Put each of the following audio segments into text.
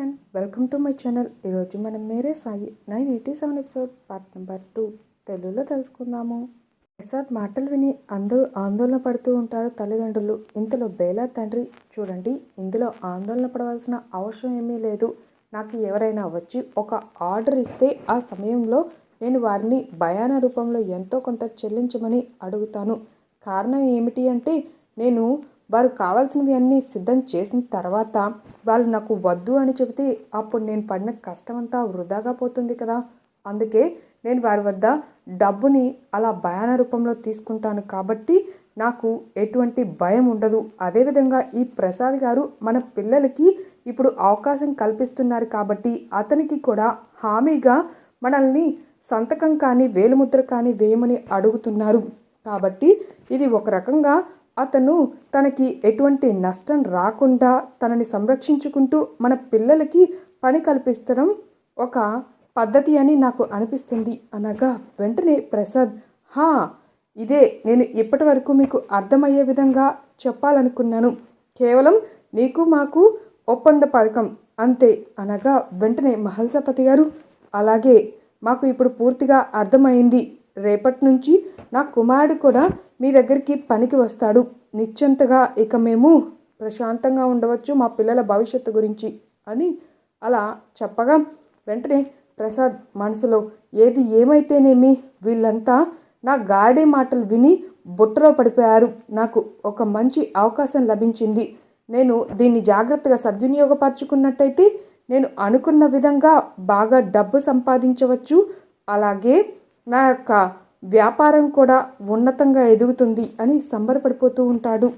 Friend welcome to my channel ఈరోజు మనం Mere Sai nine eighty seven episode part number two తెలుగులో తెలుసుకుందాము. ప్రసాద్ మాటలు విని అందరూ ఆందోళన పడుతూ ఉంటారు తల్లిదండ్రులు. ఇంతలో బేలా తండ్రి చూడండి ఇందులో ఆందోళన పడవలసిన అవసరం ఏమీ లేదు. నాకు ఎవరైనా వచ్చి ఒక ఆర్డర్ ఇస్తే ఆ సమయంలో నేను వారిని భయాన రూపంలో ఎంతో కొంత చెల్లించమని అడుగుతాను. కారణం ఏమిటి అంటే నేను వారు కావాల్సినవి అన్నీ సిద్ధం చేసిన తర్వాత వాళ్ళు నాకు వద్దు అని చెబితే అప్పుడు నేను పడిన కష్టమంతా వృధాగా పోతుంది కదా. అందుకే నేను వారి వద్ద డబ్బుని అలా భయాన రూపంలో తీసుకుంటాను కాబట్టి నాకు ఎటువంటి భయం ఉండదు. అదేవిధంగా ఈ ప్రసాద్ గారు మన పిల్లలకి ఇప్పుడు అవకాశం కల్పిస్తున్నారు కాబట్టి అతనికి కూడా హామీగా మనల్ని సంతకం కానీ వేలుముద్ర కానీ వేయమని అడుగుతున్నారు. కాబట్టి ఇది ఒక రకంగా అతను తనకి ఎటువంటి నష్టం రాకుండా తనని సంరక్షించుకుంటూ మన పిల్లలకి పని కల్పిస్తడం ఒక పద్ధతి అని నాకు అనిపిస్తుంది. అనగా వెంటనే ప్రసాద్ హా ఇదే నేను ఇప్పటి వరకు మీకు అర్థమయ్యే విధంగా చెప్పాలనుకున్నాను. కేవలం నీకు మాకు ఒప్పంద పథకం అంతే. అనగా వెంటనే మహల్సపతి గారు అలాగే మాకు ఇప్పుడు పూర్తిగా అర్థమైంది. రేపటి నుంచి నా కుమారుడు కూడా మీ దగ్గరికి పనికి వస్తాడు. నిశ్చింతగా ఇక మేము ప్రశాంతంగా ఉండవచ్చు మా పిల్లల భవిష్యత్తు గురించి అని అలా చెప్పగా వెంటనే ప్రసాద్ మనసులో ఏది ఏమైతేనేమి? వీళ్ళంతా నా గాడి మాటలు విని బుట్టలో పడిపోయారు. నాకు ఒక మంచి అవకాశం లభించింది. నేను దీన్ని జాగ్రత్తగా సద్వినియోగపరచుకున్నట్టయితే నేను అనుకున్న విధంగా బాగా డబ్బు సంపాదించవచ్చు. అలాగే నా యొక్క వ్యాపారం కూడా ఉన్నతంగా ఎదుగుతుంది అని సంబరపడిపోతూ ఉంటాడు.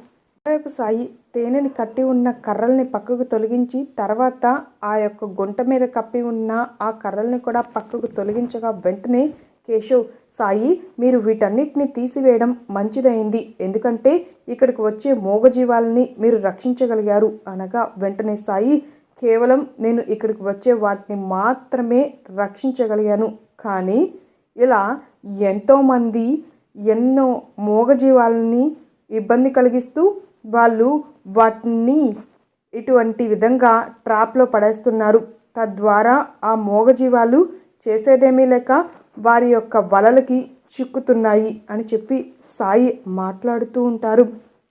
మరోవైపు సాయి తేనెని కట్టి ఉన్న కర్రల్ని పక్కకు తొలగించి తర్వాత ఆ యొక్క గుంట మీద కప్పి ఉన్న ఆ కర్రల్ని కూడా పక్కకు తొలగించగా వెంటనే కేశవ్ సాయి మీరు వీటన్నిటిని తీసివేయడం మంచిదైంది. ఎందుకంటే ఇక్కడికి వచ్చే మూగజీవాలని మీరు రక్షించగలిగారు అనగా వెంటనే సాయి కేవలం నేను ఇక్కడికి వచ్చే వాటిని మాత్రమే రక్షించగలిగాను. కానీ ఇలా ఎంతోమంది ఎన్నో మూగజీవాలని ఇబ్బంది కలిగిస్తూ వాళ్ళు వాటిని ఇటువంటి విధంగా ట్రాప్లో పడేస్తున్నారు. తద్వారా ఆ మూగజీవాలు చేసేదేమీ లేక వారి యొక్క వలలకి చిక్కుతున్నాయి అని చెప్పి సాయి మాట్లాడుతూ ఉంటారు.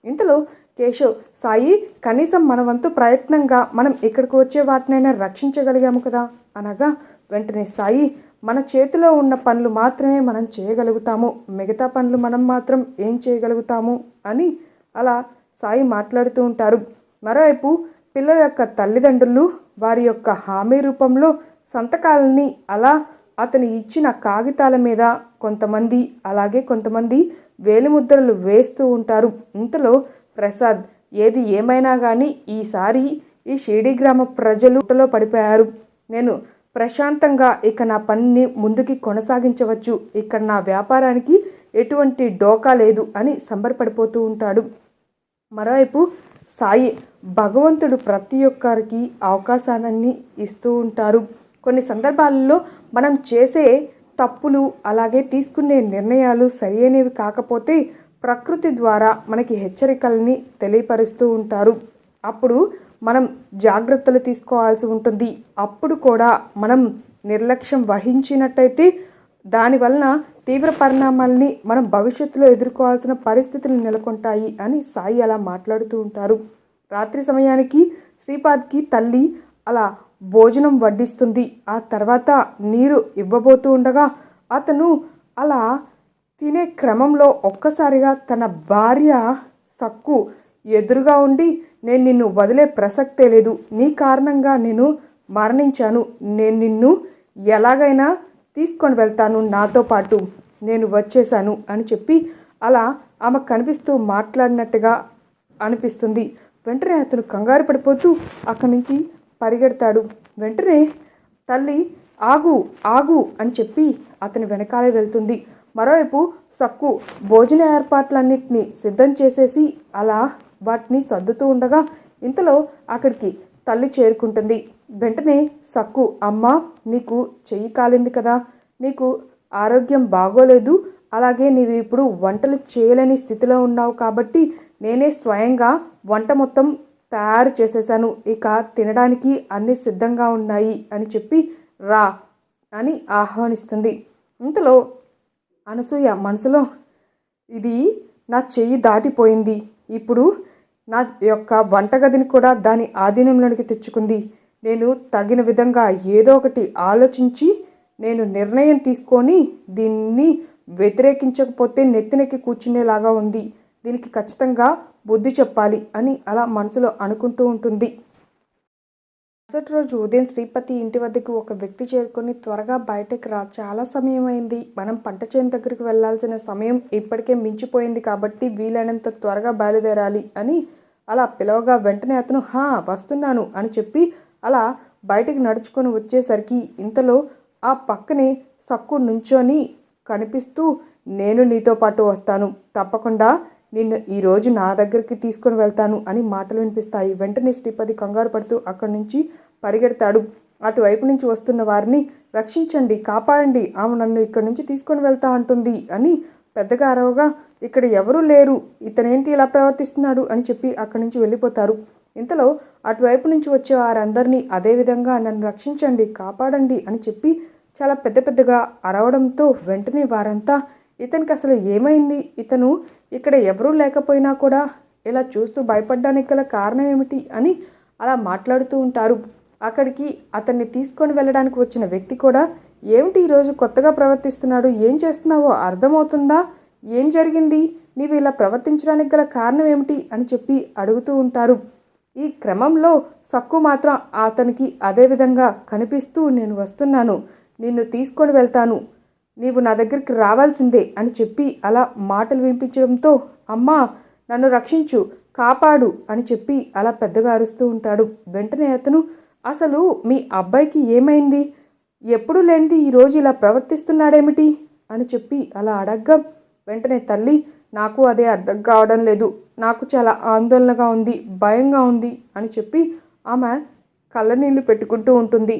ఇంతలో కేశవ్ సాయి కనీసం మన వంతు ప్రయత్నంగా మనం ఇక్కడికి వచ్చే వాటినైనా రక్షించగలిగాము కదా అనగా వెంటనే సాయి మన చేతిలో ఉన్న పనులు మాత్రమే మనం చేయగలుగుతాము. మిగతా పనులు మనం మాత్రం ఏం చేయగలుగుతాము? అని అలా సాయి మాట్లాడుతూ ఉంటారు. మరోవైపు పిల్లల యొక్క తల్లిదండ్రులు వారి యొక్క హామీ రూపంలో సంతకాలని అలా అతను ఇచ్చిన కాగితాల మీద కొంతమంది అలాగే కొంతమంది వేలిముద్రలు వేస్తూ ఉంటారు. ఇంతలో ప్రసాద్ ఏది ఏమైనా కానీ ఈసారి ఈ షిరిడి గ్రామ ప్రజలు పడిపోయారు. నేను ప్రశాంతంగా ఇక నా పనిని ముందుకి కొనసాగించవచ్చు. ఇక్కడ నా వ్యాపారానికి ఎటువంటి డోకా లేదు అని సంబరపడిపోతూ ఉంటాడు. మరోవైపు సాయి భగవంతుడు ప్రతి ఒక్కరికి అవకాశాన్ని ఇస్తూ ఉంటారు. కొన్ని సందర్భాలలో మనం చేసే తప్పులు అలాగే తీసుకునే నిర్ణయాలు సరైనవి కాకపోతే ప్రకృతి ద్వారా మనకి హెచ్చరికల్ని తెలియపరుస్తూ ఉంటారు. అప్పుడు మనం జాగ్రత్తలు తీసుకోవాల్సి ఉంటుంది. అప్పుడు కూడా మనం నిర్లక్ష్యం వహించినట్టయితే దానివలన తీవ్ర పరిణామాల్ని మనం భవిష్యత్తులో ఎదుర్కోవాల్సిన పరిస్థితులు నెలకొంటాయి అని సాయి అలా మాట్లాడుతూ ఉంటారు. రాత్రి సమయానికి శ్రీపాద్కి తల్లి అలా భోజనం వడ్డిస్తుంది. ఆ తర్వాత నీరు ఇవ్వబోతూ ఉండగా అతను అలా తినే క్రమంలో ఒక్కసారిగా తన భార్య సక్కు ఎదురుగా ఉండి నేను నిన్ను వదిలే ప్రసక్తే లేదు. నీ కారణంగా నేను మరణించాను. నేను నిన్ను ఎలాగైనా తీసుకొని వెళ్తాను నాతో పాటు. నేను వచ్చేసాను అని చెప్పి అలా ఆమె కనిపిస్తూ మాట్లాడినట్టుగా అనిపిస్తుంది. వెంటనే అతను కంగారు పడిపోతూ అక్కడి నుంచి పరిగెడతాడు. వెంటనే తల్లి ఆగు ఆగు అని చెప్పి అతని వెనకాలే వెళ్తుంది. మరోవైపు సక్కు భోజన ఏర్పాట్లన్నింటినీ సిద్ధం చేసేసి అలా వాటిని సర్దుతూ ఉండగా ఇంతలో అక్కడికి తల్లి చేరుకుంటుంది. వెంటనే సక్కు అమ్మ నీకు చెయ్యి కాలింది కదా నీకు ఆరోగ్యం బాగోలేదు అలాగే నీవు ఇప్పుడు వంటలు చేయలేని స్థితిలో ఉన్నావు కాబట్టి నేనే స్వయంగా వంట మొత్తం తయారు చేసేసాను ఇక తినడానికి అన్నీ సిద్ధంగా ఉన్నాయి అని చెప్పి రా అని ఆహ్వానిస్తుంది. ఇంతలో అనసూయ మనసులో ఇది నా చెయ్యి దాటిపోయింది. ఇప్పుడు నా యొక్క వంటగదిని కూడా దాని ఆధీనంలోనికి తెచ్చుకుంది. నేను తగిన విధంగా ఏదో ఒకటి ఆలోచించి నేను నిర్ణయం తీసుకొని దీన్ని వ్యతిరేకించకపోతే నెత్తినెక్కి కూర్చునేలాగా ఉంది. దీనికి ఖచ్చితంగా బుద్ధి చెప్పాలి అని అలా మనసులో అనుకుంటూ ఉంటుంది. మరుసటి రోజు ఉదయం శ్రీపతి ఇంటి వద్దకు ఒక వ్యక్తి చేరుకొని త్వరగా బయటకు రా. చాలా సమయం అయింది మనం పంట చేను దగ్గరికి వెళ్ళాల్సిన సమయం ఇప్పటికే మించిపోయింది కాబట్టి వీలైనంత త్వరగా బయలుదేరాలి అని అలా పిలవగా వెంటనే అతను హా వస్తున్నాను అని చెప్పి అలా బయటికి నడుచుకొని వచ్చేసరికి ఇంతలో ఆ పక్కనే సక్కు నుంచొని కనిపిస్తూ నేను నీతో పాటు వస్తాను. తప్పకుండా నిన్ను ఈరోజు నా దగ్గరికి తీసుకొని వెళ్తాను అని మాటలు వినిపిస్తాయి. వెంటనే శ్రీపతి కంగారు పడుతూ అక్కడి నుంచి పరిగెడతాడు. అటువైపు నుంచి వస్తున్న వారిని రక్షించండి కాపాడండి ఆమె నన్ను ఇక్కడి నుంచి తీసుకొని వెళ్తా అంటుంది అని పెద్దగా అరవగా ఇక్కడ ఎవరూ లేరు ఇతనేంటి ఇలా ప్రవర్తిస్తున్నాడు అని చెప్పి అక్కడి నుంచి వెళ్ళిపోతారు. ఇంతలో అటువైపు నుంచి వచ్చే వారందరినీ అదేవిధంగా నన్ను రక్షించండి కాపాడండి అని చెప్పి చాలా పెద్ద పెద్దగా అరవడంతో వెంటనే వారంతా ఇతనికి అసలు ఏమైంది? ఇతను ఇక్కడ ఎవరూ లేకపోయినా కూడా ఇలా చూస్తూ భయపడడానికి గల కారణం ఏమిటి అని అలా మాట్లాడుతూ ఉంటారు. అక్కడికి అతన్ని తీసుకొని వెళ్ళడానికి వచ్చిన వ్యక్తి కూడా ఏమిటి ఈరోజు కొత్తగా ప్రవర్తిస్తున్నాడు? ఏం చేస్తున్నావో అర్థమవుతుందా? ఏం జరిగింది? నీవు ఇలా ప్రవర్తించడానికి గల కారణం ఏమిటి? అని చెప్పి అడుగుతూ ఉంటారు. ఈ క్రమంలో సక్కు మాత్రం అతనికి అదే విధంగా కనిపిస్తూ నేను వస్తున్నాను. నిన్ను తీసుకొని వెళ్తాను. నీవు నా దగ్గరికి రావాల్సిందే అని చెప్పి అలా మాటలు వినిపించడంతో అమ్మా నన్ను రక్షించు కాపాడు అని చెప్పి అలా పెద్దగా అరుస్తూ ఉంటాడు. వెంటనే అతను అసలు మీ అబ్బాయికి ఏమైంది? ఎప్పుడు లేనిది ఈరోజు ఇలా ప్రవర్తిస్తున్నాడేమిటి? అని చెప్పి అలా అడగ్గా వెంటనే తల్లి నాకు అదే అర్థం కావడం లేదు. నాకు చాలా ఆందోళనగా ఉంది భయంగా ఉంది అని చెప్పి ఆమె కళ్ళనీళ్ళు పెట్టుకుంటూ ఉంటుంది.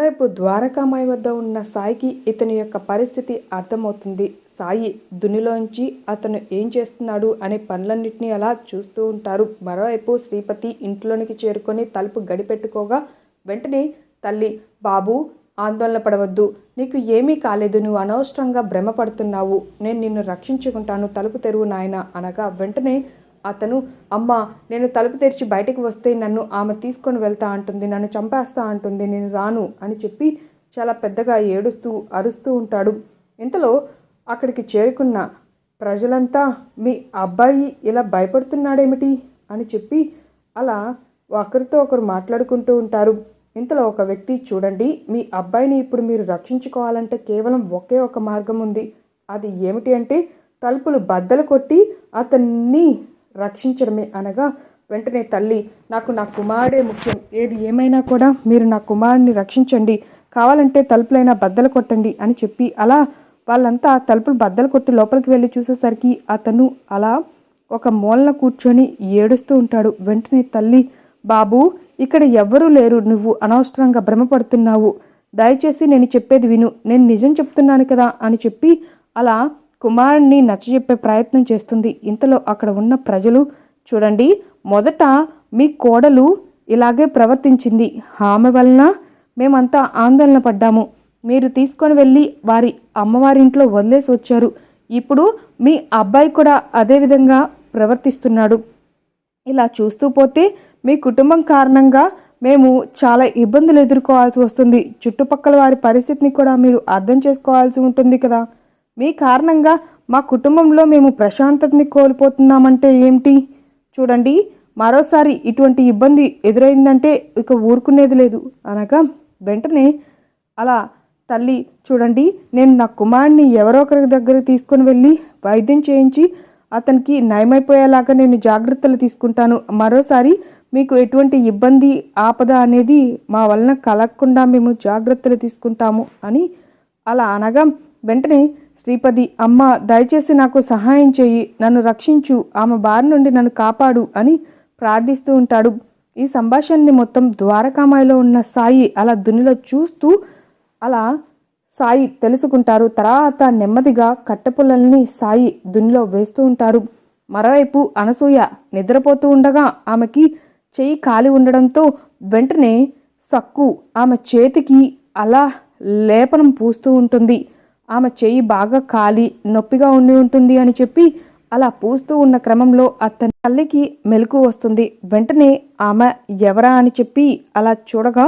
రేపు ద్వారకామాయి వద్ద ఉన్న సాయికి ఇతని యొక్క పరిస్థితి అర్థమవుతుంది. సాయి దునిలోంచి అతను ఏం చేస్తున్నాడు అనే పనులన్నింటినీ అలా చూస్తూ ఉంటారు. మరోవైపు శ్రీపతి ఇంట్లోనికి చేరుకొని తలుపు గడిపెట్టుకోగా వెంటనే తల్లి బాబు ఆందోళన పడవద్దు. నీకు ఏమీ కాలేదు. నువ్వు అనవసరంగా భ్రమపడుతున్నావు. నేను నిన్ను రక్షించుకుంటాను. తలుపు తెరువు నాయన అనగా వెంటనే అతను అమ్మ నేను తలుపు తెరిచి బయటికి వస్తే నన్ను ఆమె తీసుకొని వెళ్తా అంటుంది నన్ను చంపేస్తా అంటుంది నేను రాను అని చెప్పి చాలా పెద్దగా ఏడుస్తూ అరుస్తూ ఉంటాడు. ఇంతలో అక్కడికి చేరుకున్న ప్రజలంతా మీ అబ్బాయి ఇలా భయపడుతున్నాడేమిటి? అని చెప్పి అలా ఒకరితో ఒకరు మాట్లాడుకుంటూ ఉంటారు. ఇంతలో ఒక వ్యక్తి చూడండి మీ అబ్బాయిని ఇప్పుడు మీరు రక్షించుకోవాలంటే కేవలం ఒకే ఒక మార్గం ఉంది. అది ఏమిటి అంటే తలుపులు బద్దలు కొట్టి అతన్ని రక్షించడమే అనగా వెంటనే తల్లి నాకు నా కుమారుడే ముఖ్యం. ఏది ఏమైనా కూడా మీరు నా కుమారుడిని రక్షించండి. కావాలంటే తలుపులైనా బద్దలు కొట్టండి అని చెప్పి అలా వాళ్ళంతా తలుపులు బద్దలు కొట్టి లోపలికి వెళ్ళి చూసేసరికి అతను అలా ఒక మూలన కూర్చొని ఏడుస్తూ ఉంటాడు. వెంటనే తల్లి బాబు ఇక్కడ ఎవ్వరూ లేరు. నువ్వు అనవసరంగా భ్రమపడుతున్నావు. దయచేసి నేను చెప్పేది విను. నేను నిజం చెప్తున్నాను కదా అని చెప్పి అలా కుమారుణ్ణి నచ్చజెప్పే ప్రయత్నం చేస్తుంది. ఇంతలో అక్కడ ఉన్న ప్రజలు చూడండి మొదట మీ కోడలు ఇలాగే ప్రవర్తించింది. ఆమె వలన మేమంతా ఆందోళన పడ్డాము. మీరు తీసుకొని వెళ్ళి వారి అమ్మవారింట్లో వదిలేసి వచ్చారు. ఇప్పుడు మీ అబ్బాయి కూడా అదే విధంగా ప్రవర్తిస్తున్నాడు. ఇలా చూస్తూ పోతే మీ కుటుంబం కారణంగా మేము చాలా ఇబ్బందులు ఎదుర్కోవాల్సి వస్తుంది. చుట్టుపక్కల వారి పరిస్థితిని కూడా మీరు అర్థం చేసుకోవాల్సి ఉంటుంది కదా. మీ కారణంగా మా కుటుంబంలో మేము ప్రశాంతతని కోల్పోతున్నామంటే ఏమిటి? చూడండి మరోసారి ఇటువంటి ఇబ్బంది ఎదురైందంటే ఇక ఊరుకునేది లేదు. అనగా వెంటనే అలా తల్లి చూడండి నేను నా కుమారుడిని ఎవరో ఒకరి దగ్గర తీసుకొని వెళ్ళి వైద్యం చేయించి అతనికి నయమైపోయేలాగా నేను జాగ్రత్తలు తీసుకుంటాను. మరోసారి మీకు ఎటువంటి ఇబ్బంది ఆపద అనేది మా వలన కలగకుండా మేము జాగ్రత్తలు తీసుకుంటాము అని అలా అనగా వెంటనే శ్రీపతి అమ్మ దయచేసి నాకు సహాయం చేయి నన్ను రక్షించు. ఆమె బారి నుండి నన్ను కాపాడు అని ప్రార్థిస్తూ ఉంటాడు. ఈ సంభాషణని మొత్తం ద్వారకామాయిలో ఉన్న సాయి అలా దునిలో చూస్తూ అలా సాయి తెలుసుకుంటారు. తర్వాత నెమ్మదిగా కట్టెపుల్లల్ని సాయి దునిలో వేస్తూ ఉంటారు. మరోవైపు అనసూయ నిద్రపోతూ ఉండగా ఆమెకి చెయ్యి కాలి ఉండడంతో వెంటనే సక్కు ఆమె చేతికి అలా లేపనం పూస్తూ ఉంటుంది. ఆమె చెయ్యి బాగా కాలి నొప్పిగా ఉండి ఉంటుంది అని చెప్పి అలా పూస్తూ ఉన్న క్రమంలో అతని తల్లికి మెలకు వస్తుంది. వెంటనే ఆమె ఎవరా అని చెప్పి అలా చూడగా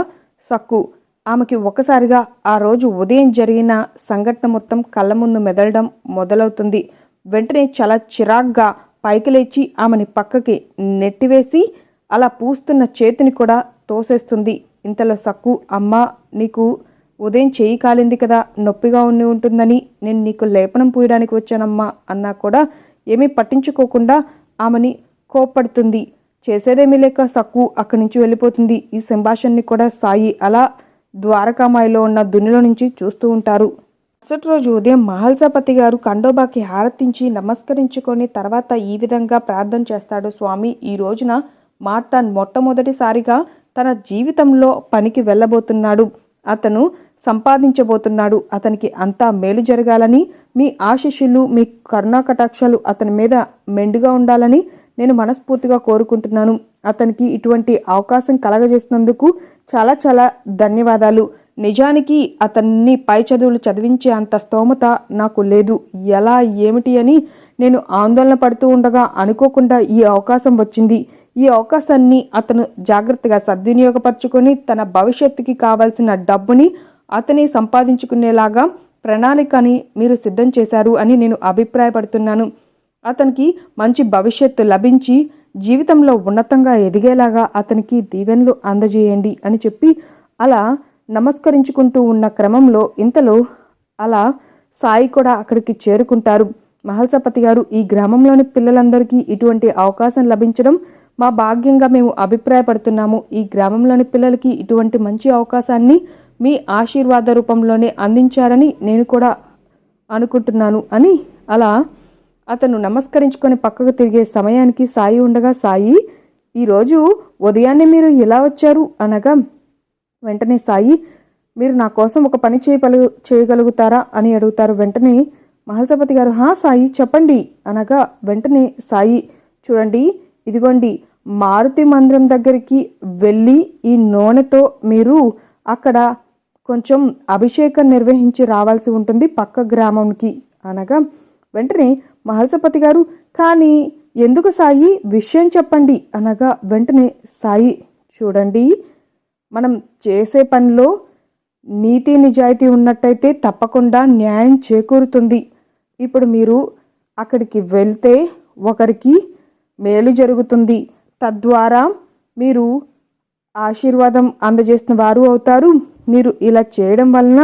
సక్కు ఆమెకి ఒక్కసారిగా ఆ రోజు ఉదయం జరిగిన సంఘటన మొత్తం కళ్ళ ముందు మెదలడం మొదలవుతుంది. వెంటనే చాలా చిరాగ్గా పైకి లేచి ఆమెని పక్కకి నెట్టివేసి అలా పూస్తున్న చేతిని కూడా తోసేస్తుంది. ఇంతలో సక్కు అమ్మ నీకు ఉదయం చేయి కాలింది కదా నొప్పిగా ఉండి ఉంటుందని నేను నీకు లేపనం పూయడానికి వచ్చానమ్మా అన్నా కూడా ఏమీ పట్టించుకోకుండా ఆమెని కోప్పడుతుంది. చేసేదేమీ లేక సక్కు అక్కడి నుంచి వెళ్ళిపోతుంది. ఈ సంభాషణని కూడా సాయి అలా ద్వారకామాయిలో ఉన్న దునిలో నుంచి చూస్తూ ఉంటారు. మరుసటి రోజు ఉదయం మహల్సాపతి గారు కండోబాకి హారతించి నమస్కరించుకొని తర్వాత ఈ విధంగా ప్రార్థన చేస్తాడు స్వామి. ఈ రోజున మార్తాన్ మొట్టమొదటిసారిగా తన జీవితంలో పనికి వెళ్ళబోతున్నాడు. అతను సంపాదించబోతున్నాడు. అతనికి అంతా మేలు జరగాలని మీ ఆశీస్సులు మీ కరుణాకటాక్షాలు అతని మీద మెండుగా ఉండాలని నేను మనస్ఫూర్తిగా కోరుకుంటున్నాను. అతనికి ఇటువంటి అవకాశం కలగజేసినందుకు చాలా చాలా ధన్యవాదాలు. నిజానికి అతన్ని పై చదువులు చదివించే అంత స్తోమత నాకు లేదు. ఎలా ఏమిటి అని నేను ఆందోళన పడుతూ ఉండగా అనుకోకుండా ఈ అవకాశం వచ్చింది. ఈ అవకాశాన్ని అతను జాగ్రత్తగా సద్వినియోగపరుచుకొని తన భవిష్యత్తుకి కావాల్సిన డబ్బుని అతని సంపాదించుకునేలాగా ప్రణాళికని మీరు సిద్ధం చేశారు అని నేను అభిప్రాయపడుతున్నాను. అతనికి మంచి భవిష్యత్తు లభించి జీవితంలో ఉన్నతంగా ఎదిగేలాగా అతనికి దీవెనలు అందజేయండి అని చెప్పి అలా నమస్కరించుకుంటూ ఉన్న క్రమంలో ఇంతలో అలా సాయి కూడా అక్కడికి చేరుకుంటారు. మహల్సపతి గారు ఈ గ్రామంలోని పిల్లలందరికీ ఇటువంటి అవకాశం లభించడం మా భాగ్యంగా మేము అభిప్రాయపడుతున్నాము. ఈ గ్రామంలోని పిల్లలకి ఇటువంటి మంచి అవకాశాన్ని మీ ఆశీర్వాద రూపంలోనే అందించారని నేను కూడా అనుకుంటున్నాను అని అలా అతను నమస్కరించుకొని పక్కకు తిరిగే సమయానికి సాయి ఉండగా సాయి ఈరోజు ఉదయాన్నే మీరు ఎలా వచ్చారు? అనగా వెంటనే సాయి మీరు నా కోసం ఒక పని చేయగలు చేయగలుగుతారా? అని అడుగుతారు. వెంటనే మహల్సపతి గారు హా సాయి చెప్పండి. అనగా వెంటనే సాయి చూడండి ఇదిగోండి మారుతి మందిరం దగ్గరికి వెళ్ళి ఈ నూనెతో మీరు అక్కడ కొంచెం అభిషేకం నిర్వహించి రావాల్సి ఉంటుంది పక్క గ్రామంకి అనగా. వెంటనే మహల్సపతి గారు కానీ ఎందుకు సాయి? విషయం చెప్పండి. అనగా వెంటనే సాయి చూడండి మనం చేసే పనిలో నీతి నిజాయితీ ఉన్నట్టయితే తప్పకుండా న్యాయం చేకూరుతుంది. ఇప్పుడు మీరు అక్కడికి వెళ్తే ఒకరికి మేలు జరుగుతుంది. తద్వారా మీరు ఆశీర్వాదం అందజేసిన వారు అవుతారు. మీరు ఇలా చేయడం వలన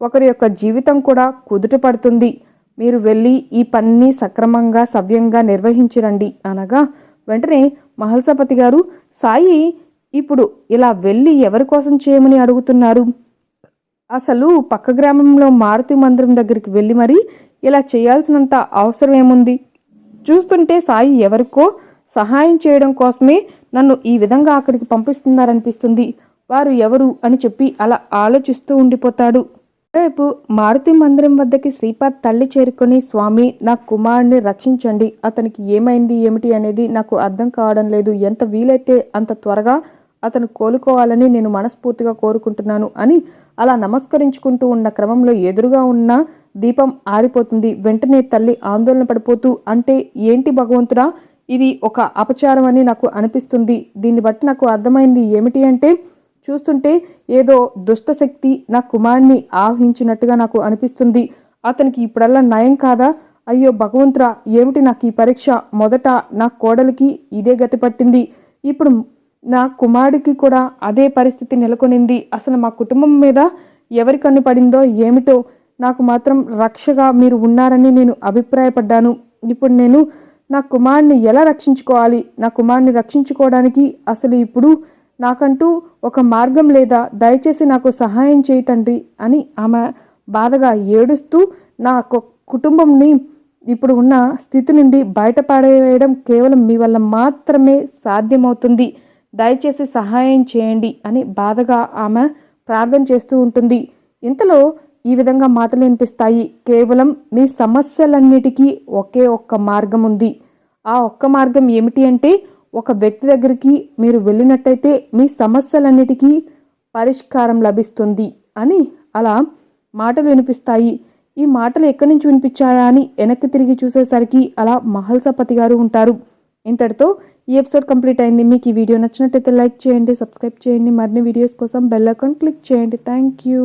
ఒకరి యొక్క జీవితం కూడా కుదుట పడుతుంది. మీరు వెళ్ళి ఈ పనిని సక్రమంగా సవ్యంగా నిర్వహించిరండి అనగా వెంటనే మహల్సపతి గారు సాయి ఇప్పుడు ఇలా వెళ్ళి ఎవరి కోసం చేయమని అడుగుతున్నారు? అసలు పక్క గ్రామంలో మారుతి మందిరం దగ్గరికి వెళ్ళి మరి ఇలా చేయాల్సినంత అవసరం ఏముంది? చూస్తుంటే సాయి ఎవరికో సహాయం చేయడం కోసమే నన్ను ఈ విధంగా అక్కడికి పంపిస్తున్నారనిపిస్తుంది. వారు ఎవరు అని చెప్పి అలా ఆలోచిస్తూ ఉండిపోతాడు. రేపు మారుతి మందిరం వద్దకి శ్రీపాద్ తల్లి చేరుకొని స్వామి నా కుమారుడిని రక్షించండి. అతనికి ఏమైంది ఏమిటి అనేది నాకు అర్థం కావడం లేదు. ఎంత వీలైతే అంత త్వరగా అతను కోలుకోవాలని నేను మనస్ఫూర్తిగా కోరుకుంటున్నాను అని అలా నమస్కరించుకుంటూ ఉన్న క్రమంలో ఎదురుగా ఉన్న దీపం ఆరిపోతుంది. వెంటనే తల్లి ఆందోళన పడిపోతూ అంటే ఏంటి భగవంతుడా? ఇది ఒక అపచారం అని నాకు అనిపిస్తుంది. దీన్ని బట్టి నాకు అర్థమైంది ఏమిటి అంటే చూస్తుంటే ఏదో దుష్టశక్తి నా కుమారుని ఆహ్వించినట్టుగా నాకు అనిపిస్తుంది. అతనికి ఇప్పుడల్లా నయం కాదా? అయ్యో భగవంతురా ఏమిటి నాకు ఈ పరీక్ష? మొదట నా కోడలికి ఇదే గతి పట్టింది. ఇప్పుడు నా కుమారుడికి కూడా అదే పరిస్థితి నెలకొనింది. అసలు మా కుటుంబం మీద ఎవరి కన్ను పడిందో ఏమిటో నాకు మాత్రం రక్షగా మీరు ఉన్నారని నేను అభిప్రాయపడ్డాను. ఇప్పుడు నేను నా కుమారుని ఎలా రక్షించుకోవాలి? నా కుమారుని రక్షించుకోవడానికి అసలు ఇప్పుడు నాకంటూ ఒక మార్గం లేదా దయచేసి నాకు సహాయం చేయి తండ్రి అని ఆమె బాధగా ఏడుస్తూ నా కుటుంబంని ఇప్పుడు ఉన్న స్థితి నుండి బయటపడేయడం కేవలం మీ వల్ల మాత్రమే సాధ్యమవుతుంది. దయచేసి సహాయం చేయండి అని బాధగా ఆమె ప్రార్థన చేస్తూ ఉంటుంది. ఇంతలో ఈ విధంగా మాటలు వినిపిస్తాయి. కేవలం మీ సమస్యలన్నిటికీ ఒకే ఒక్క మార్గం ఉంది. ఆ ఒక్క మార్గం ఏమిటి అంటే ఒక వ్యక్తి దగ్గరికి మీరు వెళ్ళినట్టయితే మీ సమస్యలన్నిటికీ పరిష్కారం లభిస్తుంది అని అలా మాటలు వినిపిస్తాయి. ఈ మాటలు ఎక్కడి నుంచి వినిపించాయా అని వెనక్కి తిరిగి చూసేసరికి అలా మహల్సపతి గారు ఉంటారు. ఇంతటితో ఈ ఎపిసోడ్ కంప్లీట్ అయింది. మీకు ఈ వీడియో నచ్చినట్టయితే లైక్ చేయండి సబ్స్క్రైబ్ చేయండి. మరిన్ని వీడియోస్ కోసం బెల్ ఐకాన్ క్లిక్ చేయండి. Thank you.